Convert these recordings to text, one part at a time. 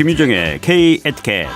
김유정의 K 에티켓.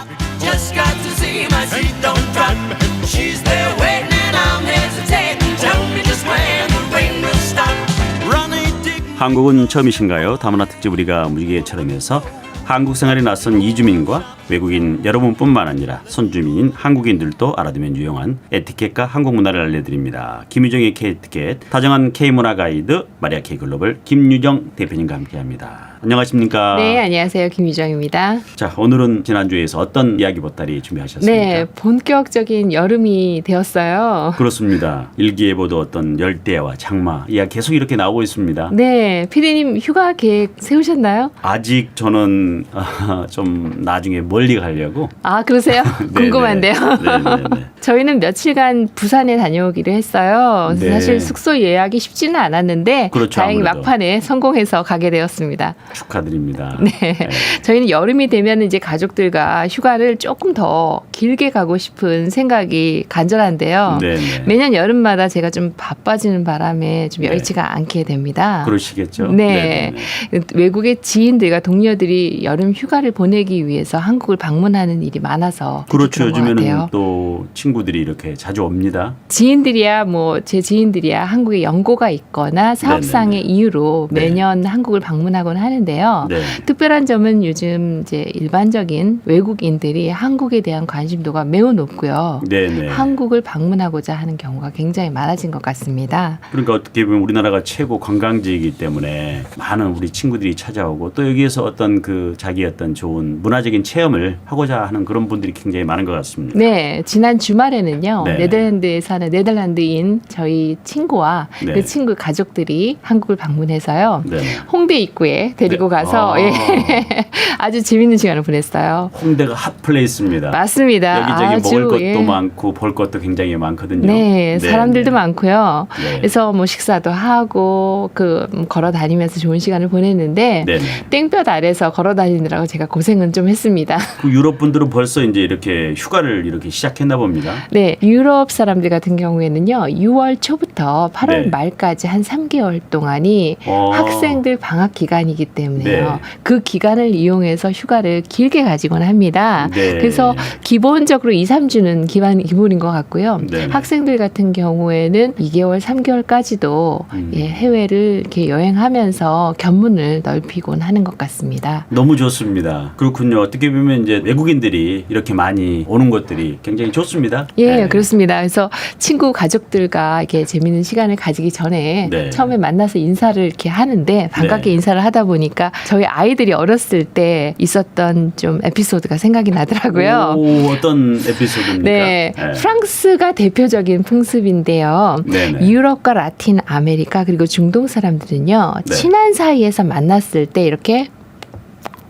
한국은 처음이신가요? 다문화 특집 우리가 무지개처럼에서 한국 생활에 낯선 이주민과 외국인 여러분뿐만 아니라 선주민인 한국인들도 알아두면 유용한 에티켓과 한국 문화를 알려드립니다. 김유정의 K 에티켓, 다정한 K 문화 가이드 마리아 K 글로벌 김유정 대표님과 함께합니다. 안녕하십니까? 네, 안녕하세요. 김유정입니다. 자, 오늘은 지난주에서 어떤 이야기 보따리 준비하셨습니까? 네, 본격적인 여름이 되었어요. 그렇습니다. 일기예보도 어떤 열대와 장마 이야기 계속 이렇게 나오고 있습니다. 네, 피디님 휴가 계획 세우셨나요? 아직 저는 아, 좀 나중에 멀리 가려고 아, 그러세요? 궁금한데요. 네네네. 저희는 며칠간 부산에 다녀오기로 했어요. 네. 사실 숙소 예약이 쉽지는 않았는데 그렇죠, 다행히 아무래도. 막판에 성공해서 가게 되었습니다. 축하드립니다. 네. 저희는 여름이 되면 이제 가족들과 휴가를 조금 더 길게 가고 싶은 생각이 간절한데요. 네네. 매년 여름마다 제가 좀 바빠지는 바람에 좀 네. 여의치가 않게 됩니다. 그러시겠죠. 네. 네네네. 외국의 지인들과 동료들이 여름 휴가를 보내기 위해서 한국을 방문하는 일이 많아서 그렇죠. 요즘에는. 또 친구들이 이렇게 자주 옵니다. 지인들이야 뭐 제 지인들이야 한국에 연고가 있거나 사업상의 네네네. 이유로 네. 매년 한국을 방문하곤 하는데요. 네. 특별한 점은 요즘 이제 일반적인 외국인들이 한국에 대한 관심도가 매우 높고요. 네네. 한국을 방문하고자 하는 경우가 굉장히 많아진 것 같습니다. 그러니까 어떻게 보면 우리나라가 최고 관광지이기 때문에 많은 우리 친구들이 찾아오고 또 여기에서 어떤 그 자기 어떤 좋은 문화적인 체험을 하고자 하는 그런 분들이 굉장히 많은 것 같습니다. 네, 지난 주말에는요, 네. 네 덜란드에 사는 네덜란드인 저희 친구와 네. 그 친구 가족들이 한국을 방문해서요. 네. 홍대 입구에 데리고 네. 가서 아. 예, 아주 재밌는 시간을 보냈어요. 홍대가 핫플레이스입니다. 맞습니다. 여기저기 먹을 것도 예. 많고 볼 것도 굉장히 많거든요. 네, 사람들도 네. 많고요. 네. 그래서 뭐 식사도 하고 그 음, 걸어 다니면서 좋은 시간을 보냈는데 네 네. 땡볕 아래서 걸어 다니느라고 제가 고생은 좀 했습니다. 그 유럽 분들은 벌써 이제 이렇게 휴가를 이렇게 시작했나 봅니다. 네, 유럽 사람들 같은 경우에는요, 6월 초부터 8월 네. 말까지 한 3개월 동안이 어. 학생들 방학 기간이기 때문에요. 네. 그 기간을 이용해서 휴가를 길게 가지곤 합니다. 네. 그래서 기본적으로 2, 3주는 기반, 기본인 것 같고요. 네. 학생들 같은 경우에는 2개월, 3개월까지도 음. 예, 해외를 이렇게 여행하면서 견문을 넓히곤 하는 것 같습니다. 너무 좋습니다. 그렇군요. 어떻게 보면 이제 외국인들이 이렇게 많이 오는 것들이 굉장히 좋습니다. 예, 네. 그렇습니다. 그래서 친구 가족들과 이렇게 재밌는 시간을 가지기 전에 네. 처음에 만나서 인사를 이렇게 하는데 반갑게 네. 인사를 하다 보니까 저희 아이들이 어렸을 때 있었던 좀 에피소드가 생각이 나더라고요. 오, 어떤 에피소드입니까? 네, 네. 프랑스가 대표적인 풍습인데요. 네네. 유럽과 라틴 아메리카 그리고 중동 사람들은요 네. 친한 사이에서 만났을 때 이렇게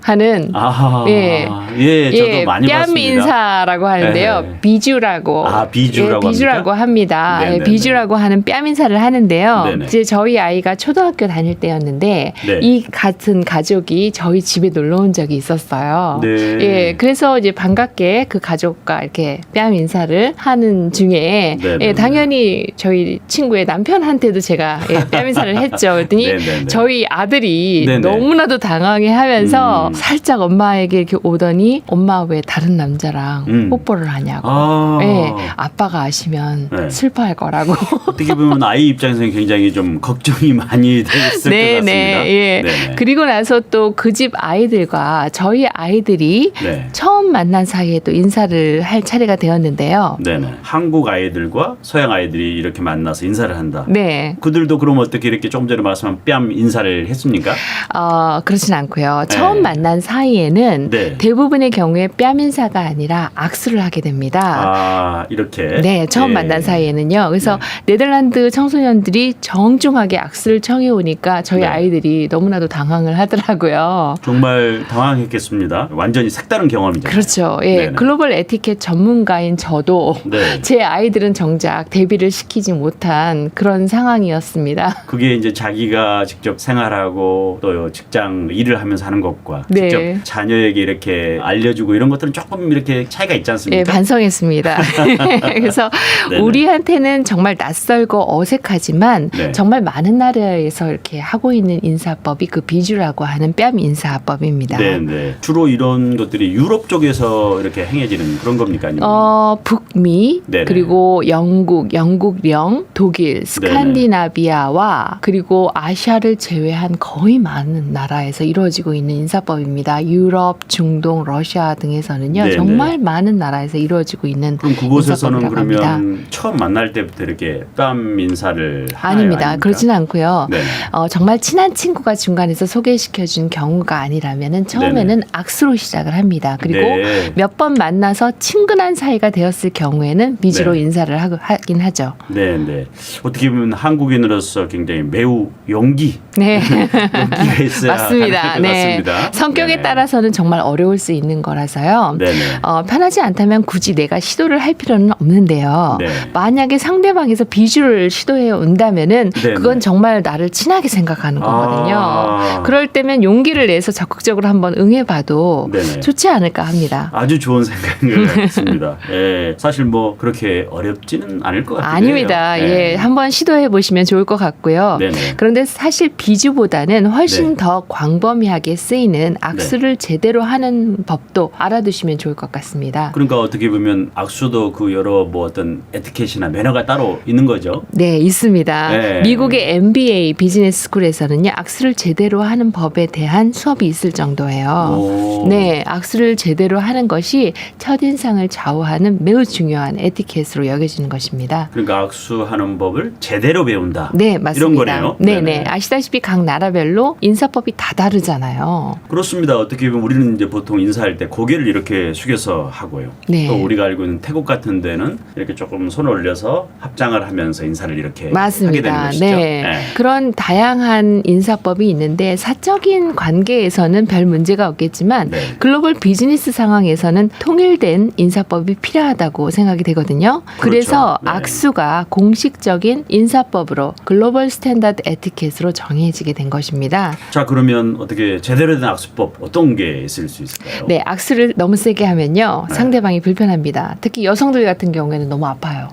하는 아하. 예. 예, 저도 많이 뺨 봤습니다. 인사라고 하는데요. 네. 비주라고. 아, 비주라고 예, 비주라고 합니다. 예, 네네 네. 비주라고 하는 뺨 인사를 하는데요. 네 네. 이제 저희 아이가 초등학교 다닐 때였는데 네. 이 같은 가족이 저희 집에 놀러 온 적이 있었어요. 네. 예, 그래서 이제 반갑게 그 가족과 이렇게 뺨 인사를 하는 중에 네네네. 예, 당연히 저희 친구의 남편한테도 제가 예, 뺨 인사를 했죠. 그랬더니 네 네 네. 저희 아들이 네 네. 너무나도 당황해하면서 음. 살짝 엄마에게 이렇게 오더니 엄마 왜 다른 남자랑 음. 뽀뽀를 하냐고. 아. 예, 아빠가 아시면 네. 슬퍼할 거라고. 어떻게 보면 아이 입장에서는 굉장히 좀 걱정이 많이 됐을 것 같습니다. 예. 네네. 그리고 나서 또 그 집 아이들과 저희 아이들이 네. 처음 만난 사이에 또 인사를 할 차례가 되었는데요. 네네. 한국 아이들과 서양 아이들이 이렇게 만나서 인사를 한다. 네. 그들도 그럼 어떻게 이렇게 조금 전에 말씀한 뺨 인사를 했습니까? 어, 그렇진 않고요. 처음 네. 만난 사이에는 네. 대부분의 경우에 뺨 인사가 아니라 악수를 하게 됩니다. 아, 이렇게. 네, 처음 예. 만난 사이에는요. 그래서 네 덜란드 청소년들이 정중하게 악수를 청해 오니까 저희 네. 아이들이 너무나도 당황을 하더라고요. 정말 당황했겠습니다. 완전히 색다른 경험이죠. 그렇 죠. 예. 네네. 글로벌 에티켓 전문가인 저도 네. 제 아이들은 정작 대비를 시키지 못한 그런 상황이었습니다. 그게 이제 자기가 직접 생활하고 또 직장 일을 하면서 하는 것과 네. 직접 자녀에게 이렇게 알려주고 이런 것들은 조금 이렇게 차이가 있지 않습니까? 예, 반성했습니다. 그래서 네네. 우리한테는 정말 낯설고 어색하지만 네. 정말 많은 나라에서 이렇게 하고 있는 인사법이 그 비주라고 하는 뺨 인사법입니다. 네, 네. 주로 이런 것들이 유럽 쪽에 서 이렇게 행해지는 그런 겁니까? 아니면 어, 북미 네네. 그리고 영국, 영국령, 독일, 스칸디나비아와 그리고 아시아를 제외한 거의 많은 나라에서 이루어지고 있는 인사법입니다. 유럽, 중동, 러시아 등에서는요 네네. 정말 많은 나라에서 이루어지고 있는 그럼 그곳에서는 인사법이라고 그러면 합니다. 처음 만날 때부터 이렇게 뺨 인사를 하나요? 아닙니다. 아닙니까? 그렇진 않고요. 네. 어, 정말 친한 친구가 중간에서 소개시켜준 경우가 아니라면은 처음에는 악수로 시작을 합니다. 그리고 네. 몇번 만나서 친근한 사이가 되었을 경우에는 미주로 네. 인사를 하고, 하긴 하죠. 네, 네. 어떻게 보면 한국인으로서 굉장히 매우 용기, 네. 용기가 있어야 맞습니다. 네. 같습니다. 성격에 네. 따라서는 정말 어려울 수 있는 거라서요. 네, 네. 어, 편하지 않다면 굳이 내가 시도를 할 필요는 없는데요. 네. 만약에 상대방에서 비주를 시도해 온다면은 네, 그건 네. 정말 나를 친하게 생각하는 거거든요. 아. 그럴 때면 용기를 내서 적극적으로 한번 응해봐도 네 네. 좋지 않을까 합니다. 아주 좋은 생각인 것 같습니다. 예, 사실 뭐 그렇게 어렵지는 않을 것 같아요. 아닙니다. 예, 한번 시도해 보시면 좋을 것 같고요. 네네. 그런데 사실 비주보다는 훨씬 네. 더 광범위하게 쓰이는 악수를 제대로 하는 법도 알아두시면 좋을 것 같습니다. 그러니까 어떻게 보면 악수도 그 여러 뭐 어떤 에티켓이나 매너가 따로 있는 거죠. 네, 있습니다. 네. 미국의 MBA 비즈니스 스쿨에서는요, 악수를 제대로 하는 법에 대한 수업이 있을 정도예요. 오. 네, 악수를 제대로 하는 것이 첫인상을 좌우하는 매우 중요한 에티켓으로 여겨지는 것입니다. 그러니까 악수하는 법을 제대로 배운다. 네, 맞습니다. 이런 거네요. 네네. 네네. 아시다시피 각 나라별로 인사법이 다 다르잖아요. 그렇습니다. 어떻게 보면 우리는 이제 보통 인사할 때 고개를 이렇게 숙여서 하고요. 네. 또 우리가 알고 있는 태국 같은 데는 이렇게 조금 손을 올려서 합장을 하면서 인사를 이렇게 하게 되는 맞습니다. 것이죠. 네. 그런 다양한 인사법이 있는데 사적인 관계에서는 별 문제가 없겠지만 네. 글로벌 비즈니스 상황에서는 통일된 인사법이 필요하다고 생각이 되거든요. 그래서 네. 악수가 공식적인 인사법으로 글로벌 스탠다드 에티켓으로 정해지게 된 것입니다. 자 그러면 어떻게 제대로 된 악수법 어떤 게 있을 수 있을까요? 네, 악수를 너무 세게 하면요. 네. 상대방이 불편합니다. 특히 여성들 같은 경우에는 너무 아파요.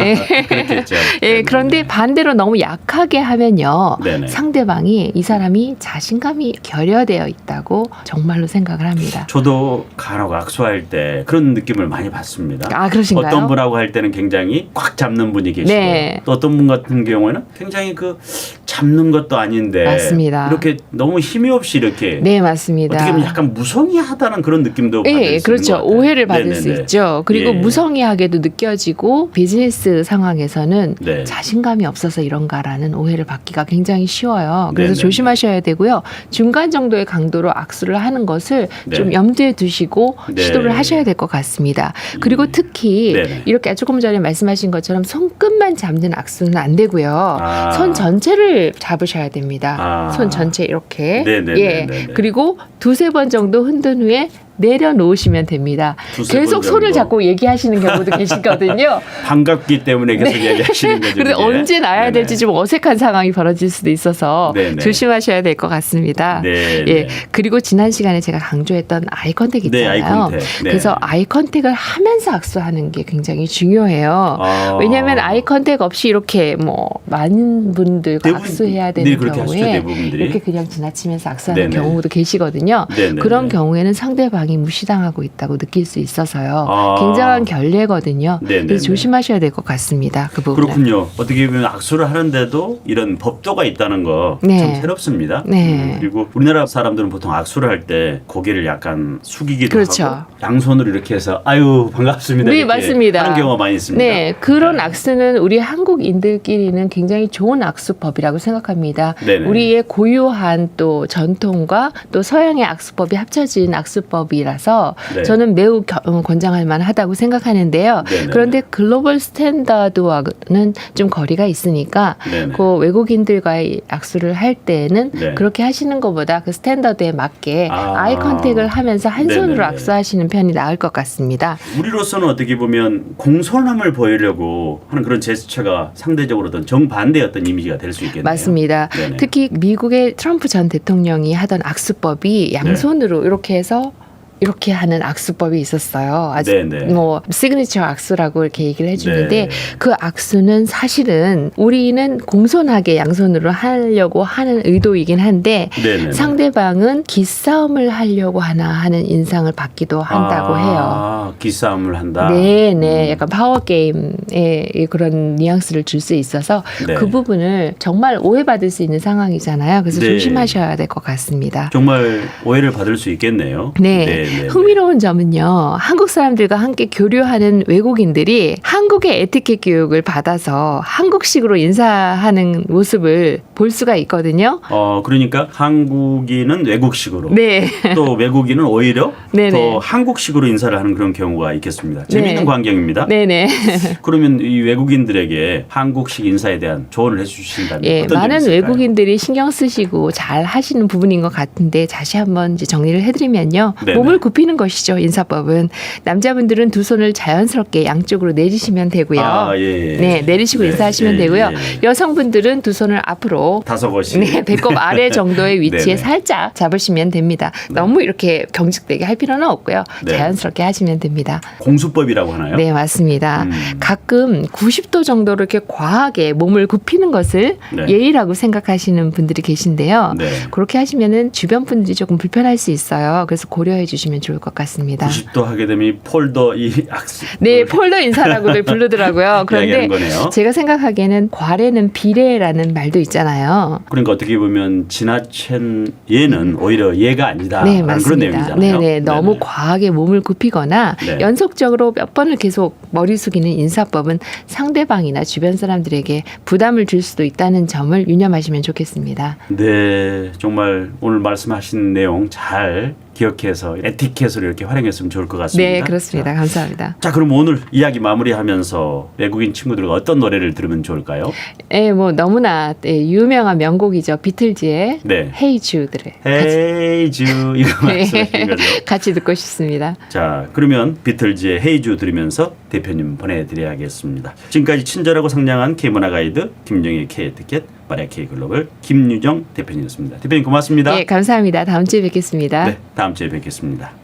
예. 그렇겠죠. 예, 네, 그런데 네. 반대로 너무 약하게 하면요. 네네. 상대방이 이 사람이 자신감이 결여되어 있다고 정말로 생각을 합니다. 저도 간혹 악수할 때 그런 느낌을 많이 받습니다. 아, 그러신가요? 어떤 분하고 할 때는 굉장히 꽉 잡는 분이 계시고 네. 또 어떤 분 같은 경우에는 굉장히 그 잡는 것도 아닌데 맞습니다. 이렇게 너무 힘이 없이 이렇게 네, 맞습니다. 어떻게 보면 약간 무성의하다는 그런 느낌도 받을 수 예, 있는 그렇죠. 것 같아요. 오해를 받을 수 네네네. 있죠. 그리고 예. 무성의하게도 느껴지고 비즈니스 상황에서는 네. 자신감이 없어서 이런가라는 오해를 받기가 굉장히 쉬워요. 그래서 네네네. 조심하셔야 되고요. 중간 정도의 강도로 악수를 하는 것을 네. 좀 염두에 두시고 네. 시도를 하셔야 될 것 같습니다. 그리고 음. 특히 네네. 이렇게 조금 전에 말씀하신 것처럼 손끝만 잡는 악수는 안 되고요. 아. 손 전체를 잡으셔야 됩니다. 아. 손 전체 이렇게. 네네네네네. 예. 그리고 두세 번 정도 흔든 후에 내려놓으시면 됩니다. 계속 번 손을. 잡고 얘기하시는 경우도 계시거든요. 반갑기 때문에 계속 얘기하시는 거죠. 그런데? 언제 네네. 될지 좀 어색한 상황이 벌어질 수도 있어서 네네. 조심하셔야 될 것 같습니다. 네, 예. 네. 그리고 지난 시간에 제가 강조했던 아이 컨택 네, 있잖아요. 아이 컨택. 네. 그래서 아이 컨택을 하면서 악수하는 게 굉장히 중요해요. 아. 왜냐하면 아이 컨택 없이 이렇게 뭐 많은 분들과 대부분- 악수해야 네, 되는 하시죠, 경우에 대부분들이. 이렇게 그냥 지나치면서 악수하는 네네. 경우도 계시거든요. 그런 경우에는 상대방이 무시당하고 있다고 느낄 수 있어서요. 아. 굉장한 결례거든요. 네네네. 그래서 조심하셔야 될 것 같습니다. 그 부분은. 그렇군요. 어떻게 보면 악수를 하는데도 이런 법도가 있다는 거참 네. 새롭습니다. 네. 음, 그리고 우리나라 사람들은 보통 악수를 할 때 고개를 약간 숙이기도 그렇죠. 하고 양손으로 이렇게 해서 아유 반갑습니다. 네, 맞습니다. 하는 경우가 많이 있습니다. 네, 그런 네. 악수는 우리 한국인들끼리는 굉장히 좋은 악수법이라고 생각합니다. 네네. 우리의 고유한 또 전통과 또 서양의 악수법이 합쳐진 악수법 이 악수법이라서 네. 저는 매우 겨- 어, 권장할 만하다고 생각하는데요. 네네. 그런데 글로벌 스탠다드와는 좀 거리가 있으니까 네네. 그 외국인들과의 악수를 할 때는 네. 그렇게 하시는 것보다 그 스탠다드에 맞게 아. 아. 이 컨택을 하면서 한 손으로 네네네. 악수하시는 편이 나을 것 같습니다. 우리로서는 어떻게 보면 공손함을 보이려고 하는 그런 제스처가 상대적으로 어떤 정반대의 어떤 이미지가 될 수 있겠네요. 맞습니다. 네네. 특히 미국의 트럼프 전 대통령이 하던 악수법이 네. 양손으로 이렇게 해서 이렇게 하는 악수법이 있었어요. 아주 네네. 뭐 시그니처 악수라고 이렇게 얘기를 해주는데 네. 그 악수는 사실은 우리는 공손하게 양손으로 하려고 하는 의도이긴 한데 네네. 상대방은 기싸움을 하려고 하나 하는 인상을 받기도 한다고 해요. 아, 기싸움을 한다. 네, 네. 음. 약간 파워 게임의 그런 뉘앙스를 줄 수 있어서 네. 그 부분을 정말 오해받을 수 있는 상황이잖아요. 그래서 네. 조심하셔야 될 것 같습니다. 정말 오해를 받을 수 있겠네요. 네. 네, 네. 흥미로운 점은요. 한국 사람들과 함께 교류하는 외국인들이 한국의 에티켓 교육을 받아서 한국식으로 인사하는 모습을 볼 수가 있거든요. 어, 그러니까 한국인은 외국식으로 네. 또 외국인은 오히려 네네. 더 한국식으로 인사를 하는 그런 경우가 있겠습니다. 재미있는 네. 광경입니다. 네네. 그러면 이 외국인들에게 한국식 인사에 대한 조언을 해주신다면 예, 어떤 많은? 외국인들이 신경 쓰시고 잘 하시는 부분인 것 같은데 다시 한번 이제 정리를 해드리면요. 네네. 몸을 굽히는 것이죠. 인사법은 남자분들은 두 손을 자연스럽게 양쪽으로 내리시면 되고요. 아, 예, 예. 네, 내리시고 네, 인사하시면 예, 되고요. 예, 예. 여성분들은 두 손을 앞으로 다섯 것이 네, 배꼽 아래 정도의 위치에 네네. 살짝 잡으시면 됩니다. 너무 이렇게 경직되게 할 필요는 없고요. 네. 자연스럽게 하시면 됩니다. 공수법이라고 하나요? 네, 맞습니다. 음. 가끔 90도 정도로 이렇게 과하게 몸을 굽히는 것을 네. 예의라고 생각하시는 분들이 계신데요. 네. 그렇게 하시면은 주변 분들이 조금 불편할 수 있어요. 그래서 고려해 주시면 좋을 것 같습니다. 90도 하게 되면 이 폴더 이 악수 네, 폴더 인사라고도 부르더라고요. 그런데. 제가 생각하기에는 과례는 비례라는 말도 있잖아요. 그러니까 어떻게 보면 지나친 예는 오히려 예가 아니다. 네, 그런 맞습니다. 내용이잖아요. 네네, 너무 네네. 과하게 몸을 굽히거나 네. 연속적으로 몇 번을 계속 머리 숙이는 인사법은 상대방이나 주변 사람들에게 부담을 줄 수도 있다는 점을 유념하시면 좋겠습니다. 네, 정말 오늘 말씀하신 내용 잘 기억해서 에티켓으로 이렇게 활용했으면 좋을 것 같습니다. 네, 그렇습니다. 감사합니다. 자, 그럼 오늘 이야기 마무리하면서 외국인 친구들과 어떤 노래를 들으면 좋을까요? 예, 뭐 너무나 예, 유명한 명곡이죠. 비틀즈의 네. Hey Jude를 같이, Hey Jude 이거 네. 말씀하신 거죠. 같이 듣고 싶습니다. 자, 그러면 비틀즈의 헤이주 들으면서 대표님 보내드려야겠습니다. 지금까지 친절하고 상냥한 K문화 가이드 김정의 K 에티켓 마리아 K 글로벌 김유정 대표님이었습니다. 대표님 고맙습니다. 예, 감사합니다. 다음 주에 뵙겠습니다. 네, 다음 주에 뵙겠습니다.